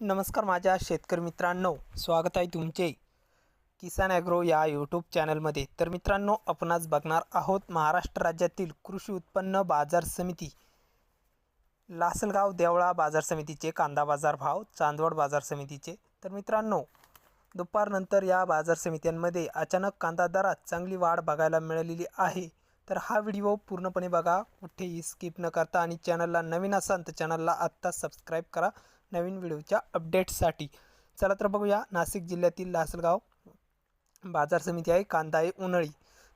नमस्कार माझ्या शेतकरी मित्रांनो स्वागत आहे तुमचे किसान ॲग्रो या यूट्यूब चॅनलमध्ये. तर मित्रांनो आपणच बघणार आहोत महाराष्ट्र राज्यातील कृषी उत्पन्न बाजार समिती लासलगाव देवळा बाजार समितीचे कांदा बाजार भाव चांदवड बाजार समितीचे. तर मित्रांनो दुपारनंतर या बाजार समित्यांमध्ये अचानक कांदा दरात चांगली वाढ बघायला मिळालेली आहे. तर हा व्हिडिओ पूर्णपणे बघा कुठेही स्किप न करता आणि चॅनलला नवीन असाल तर चॅनलला आत्ता सबस्क्राईब करा. नवीन व्हिडिओच्या अपडेट्ससाठी. चला तर बघूया. नाशिक जिल्ह्यातील लासलगाव बाजार समिती आहे कांदा आहे उन्हाळी.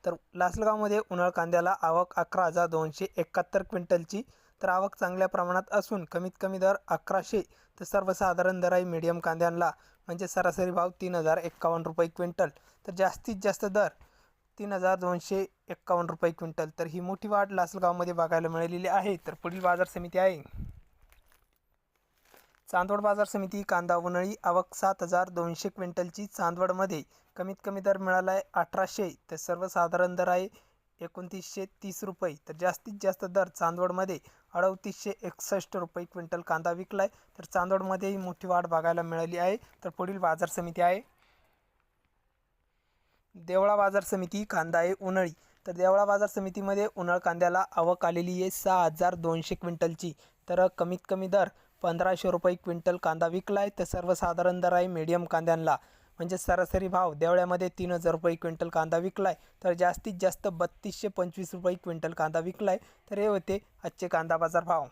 तर लासलगावमध्ये उन्हाळ कांद्याला आवक अकरा हजार दोनशे एकाहत्तर क्विंटलची तर आवक चांगल्या प्रमाणात असून कमीत कमी दर अकराशे तर सर्वसाधारण दर आहे मीडियम कांद्यांना म्हणजे सरासरी भाव तीन हजार एक्कावन्न रुपये क्विंटल. तर जास्तीत जास्त दर तीन हजार दोनशे एक्कावन्न रुपये क्विंटल. तर ही मोठी वाढ लासलगावमध्ये बघायला मिळालेली आहे. तर पुढील बाजार समिती आहे. चांदवड बाजार समिती कांदा उन्हाळी आवक सात हजार दोनशे क्विंटलची चांदवडमध्ये कमीत कमी दर मिळाला आहे अठराशे. तर सर्वसाधारण दर आहे एकोणतीसशे तीस रुपये. तर जास्तीत जास्त दर चांदवडमध्ये अडतीसशे एकसष्ट रुपये क्विंटल कांदा विकला आहे तर चांदवडमध्येही मोठी वाढ बघायला मिळाली आहे. तर पुढील बाजार समिती आहे. देवळा बाजार समिती कांदा आहे उन्हाळी. तर देवळा बाजार समितीमध्ये उन्हाळ कांद्याला आवक आलेली आहे सहा हजार दोनशे क्विंटलची. तर कमीत कमी दर पंधराशे रुपये क्विंटल कांदा विकला आहे तर सर्वसाधारण दर आहे मीडियम कांद्यांना म्हणजे सरासरी भाव देवळ्यामध्ये तीन हजार रुपये क्विंटल कांदा विकला आहे तर जास्तीत जास्त बत्तीसशे पंचवीस रुपये क्विंटल कांदा विकला आहे तर हे होते आजचे कांदा बाजार भाव.